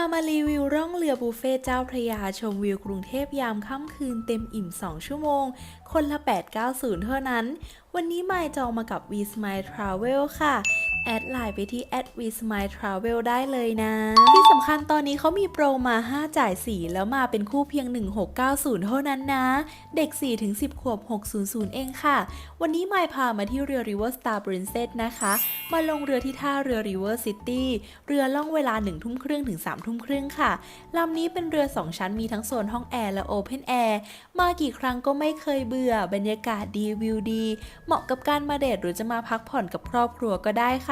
ามารีวิวร่องเรือบุฟเฟ่เจ้าพระยาชมวิวกรุงเทพยามค่ำคืนเต็มอิ่ม 2 ชั่วโมง คนละ 890 เท่านั้น วันนี้มายจองมากับ v s m i l e Travel ค่ะ แอดไลน์ไปที่ v s m i l e Travel ได้เลยนะ ที่สำคัญตอนนี้เขามีโปรมา 5 จ่าย 4 แล้วมาเป็นคู่เพียง 1690 เท่านั้นนะ เด็ก 4-10 ขวบ 600 เองค่ะ วันนี้มายพามาที่เรือ River Star Princess นะคะ มาลงเรือที่ท่าเรือ River City เรือล่องเวลา 1 ทุ่มครึ่งถึง 3 ทุ่มครึ่งค่ะ ลำนี้เป็นเรือ 2 ชั้นมีทั้งโซนห้องแอร์และโอเพนแอร์มากี่ครั้งก็ไม่เคยเบื่อ บรรยากาศดีวิวดี เหมาะกับการมาเดทหรือจะมาพักผ่อนกับครอบครัวก็ได้ค่ะ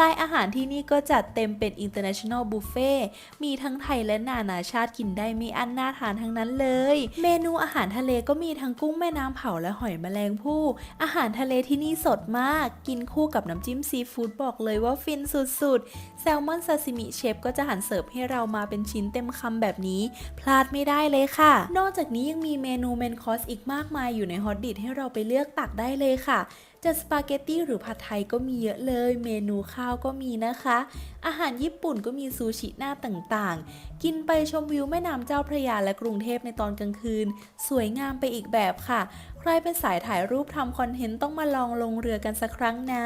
ลายอาหารที่นี่ก็จัดเต็มเป็น international buffet มีทั้งไทยและนานาชาติกินได้ไม่อั้นน่าทานทั้งนั้นเลย เมนูอาหารทะเลก็มีทั้งกุ้งแม่น้ำเผาและหอยแมลงภู่ อาหารทะเลที่นี่สดมาก กินคู่กับน้ำจิ้มซีฟู้ดบอกเลยว่าฟินสุดๆ แซลมอนซาซิมิเชฟก็จะหันเสิร์ฟให้เรามาเป็นชิ้นเต็มคำแบบนี้ พลาดไม่ได้เลยค่ะ นอกจากนี้ยังมีเมนูเมนคอสอีกมากมายอยู่ในฮอตดิทให้เราไปเลือกตักได้เลยค่ะ จะสปาเกตตี้หรือผัดไทยก็มีเยอะเลย เมนูข้าวก็มีนะคะ อาหารญี่ปุ่นก็มีซูชิหน้าต่างๆ กินไปชมวิวแม่น้ำเจ้าพระยาและกรุงเทพในตอนกลางคืน สวยงามไปอีกแบบค่ะ รเป็นสายถ่ายรูปทำคอนเทนต์ต้องมาลองลงเรือกันสักครั้งนะ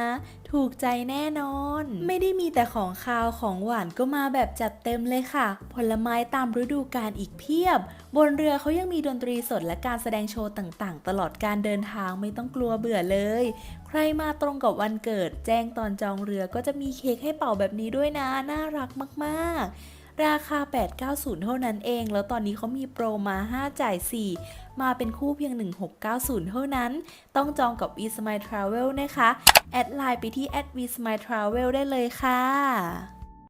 ถูกใจแน่นอน ไม่ได้มีแต่ของคาวของหวานก็มาแบบจัดเต็มเลยค่ะ ผลไม้ตามฤดูกาลอีกเพียบ บนเรือเขายังมีดนตรีสดและการแสดงโชว์ต่างๆ ตลอดการเดินทางไม่ต้องกลัวเบื่อเลย ใครมาตรงกับวันเกิด แจ้งตอนจองเรือก็จะมีเค้กให้เป่าแบบนี้ด้วยนะ น่ารักมากๆ ราคา 890 เท่านั้นเอง แล้วตอนนี้เขามีโปรมา 5 จ่าย 4 มาเป็นคู่เพียง 1690 เท่านั้น ต้องจองกับ v s m i l e Travel นะคะ แอดไลน์ไปที่ v s m i l e Travel ได้เลยค่ะ